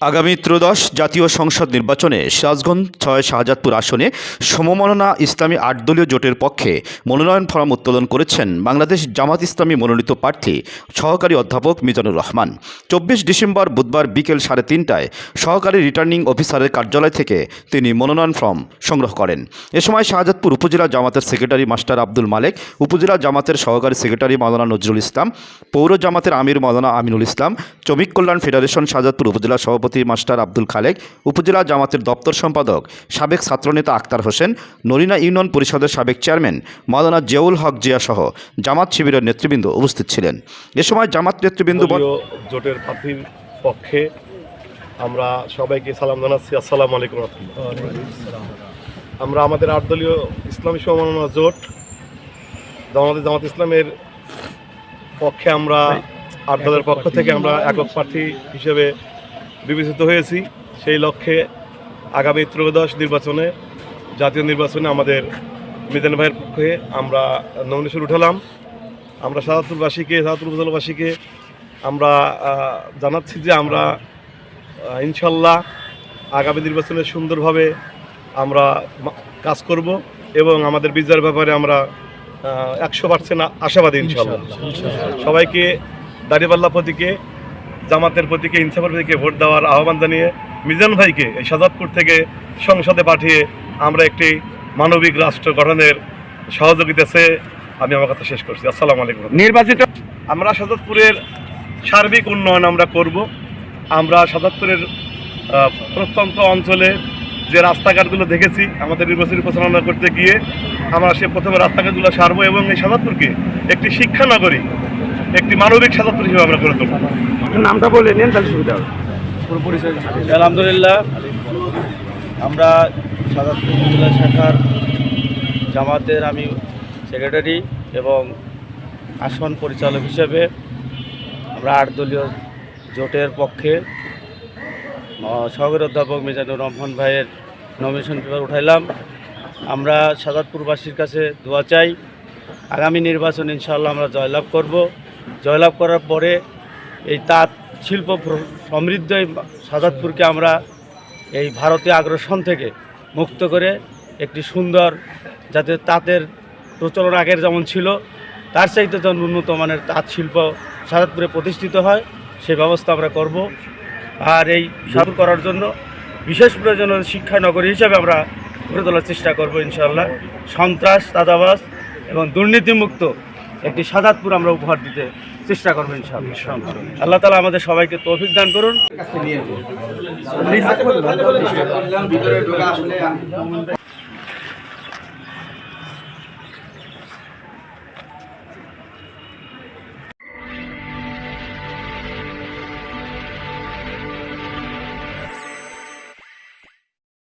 আগামী ত্রয়োদশ জাতীয় সংসদ নির্বাচনে সিরাজগঞ্জ ছয় শাহজাদপুর আসনে সমমননা ইসলামী আটদলীয় জোটের পক্ষে মনোনয়ন ফরম উত্তোলন করেছেন বাংলাদেশ জামাত ইসলামী মনোনীত প্রার্থী সহকারী অধ্যাপক মিজানুর রহমান। চব্বিশ ডিসেম্বর বুধবার বিকেল সাড়ে তিনটায় সহকারী রিটার্নিং অফিসারের কার্যালয় থেকে তিনি মনোনয়ন ফর্ম সংগ্রহ করেন। এ সময় শাহজাদপুর উপজেলা জামাতের সেক্রেটারি মাস্টার আব্দুল মালেক, উপজেলা জামাতের সহকারী সেক্রেটারি মাওলানা নজরুল ইসলাম, পৌর জামাতের আমির মাওলানা আমিনুল ইসলাম, শ্রমিক কল্যাণ ফেডারেশন শাহজাদপুর উপজেলা সভাপতি মাস্টার আব্দুল খালেক, উপজেলা জামাতের দপ্তর সম্পাদক সাবেক ছাত্রনেতা আক্তার হোসেন, নরিনা ইউনিয়ন পরিষদের সাবেক চেয়ারম্যান মাওলানা জিয়াউল হক জিয়া সহ জামাত শিবিরের নেতৃবৃন্দ উপস্থিত ছিলেন। এ সময় জামাত নেতৃবৃন্দ জোটের প্রার্থীর পক্ষে আমরা সবাইকে সালাম জানাচ্ছি। আসসালামু আলাইকুম আমরা আমাদের আট দলীয় ইসলামী সমন্বয় জোট, জামাতে জামাত ইসলামের পক্ষে আমরা, আট দলের পক্ষ থেকে আমরা একক প্রার্থী হিসেবে বিবেচিত হয়েছি। সেই লক্ষ্যে আগামী ত্রয়োদশ নির্বাচনে জাতীয় নির্বাচনে আমাদের মিজান ভাইয়ের পক্ষে আমরা নমিনেশন উঠালাম। আমরা সাদাতুরবাসীকে সাদাতুর উপজেলাবাসীকে আমরা জানাচ্ছি যে আমরা ইনশাল্লাহ আগামী নির্বাচনে সুন্দরভাবে আমরা কাজ করব এবং আমাদের বিজয়ের ব্যাপারে আমরা একশো পার্সেন্ট আশাবাদী ইনশাল্লাহ। সবাইকে দাঁড়িপাল্লা প্রতীকে জামাতের প্রতীকে ইনসাফের প্রতীকে ভোট দেওয়ার আহ্বান জানিয়ে মিজান ভাইকে এই সাজাদপুর থেকে সংসদে পাঠিয়ে আমরা একটি মানবিক রাষ্ট্র গঠনের সহযোগিতা চেয়ে আমি আমার কথা শেষ করছি। আসসালামু আলাইকুম। নির্বাচিত আমরা সাজাদপুরের সার্বিক উন্নয়ন আমরা করব। আমরা সাজাদপুরের প্রত্যন্ত অঞ্চলে যে রাস্তাঘাটগুলো দেখেছি আমাদের নির্বাচনী প্রচারণা করতে গিয়ে আমরা সে প্রথমে রাস্তাঘাটগুলো সারবো এবং এই সাজাদপুরকে একটি শিক্ষা নগরী একটি মানবিক সাজাদপুর হিসেবে আমরা করে দেবো নামটা বলে নেন, তাহলে সুবিধা হবে। আলহামদুলিল্লাহ, আমরা সাদাতপুর উপজেলা শাখার জামাতের আমি সেক্রেটারি এবং আসন পরিচালক হিসেবে আমরা আট দলীয় জোটের পক্ষে সহকারী অধ্যাপক মিজানুর রহমান ভাইয়ের নমিনেশন পেপার উঠাইলাম। আমরা সাদাতপুরবাসীর কাছে দোয়া চাই। আগামী নির্বাচন ইনশাআল্লাহ আমরা জয়লাভ করব। জয়লাভ করার পরে এই তাঁত শিল্প সমৃদ্ধ এই সাজাদপুরকে আমরা এই ভারতীয় আগ্রাসন থেকে মুক্ত করে একটি সুন্দর যাতে তাঁতের প্রচলন আগের যেমন ছিল, তার চাইতে যেন উন্নত মানের তাঁত শিল্প সাজাদপুরে প্রতিষ্ঠিত হয়, সে ব্যবস্থা আমরা করব। আর এই সাধু করার জন্য বিশেষ প্রয়োজন শিক্ষা নগরী হিসাবে আমরা গড়ে তোলার চেষ্টা করব ইনশাআল্লাহ। সন্ত্রাস দাদাবাস এবং দুর্নীতিমুক্ত একটি সাজাদপুর আমরা উপহার দিতে চেষ্টা করবেন আল্লাহ তালা আমাদের সবাইকে তৌফিক দান করুন।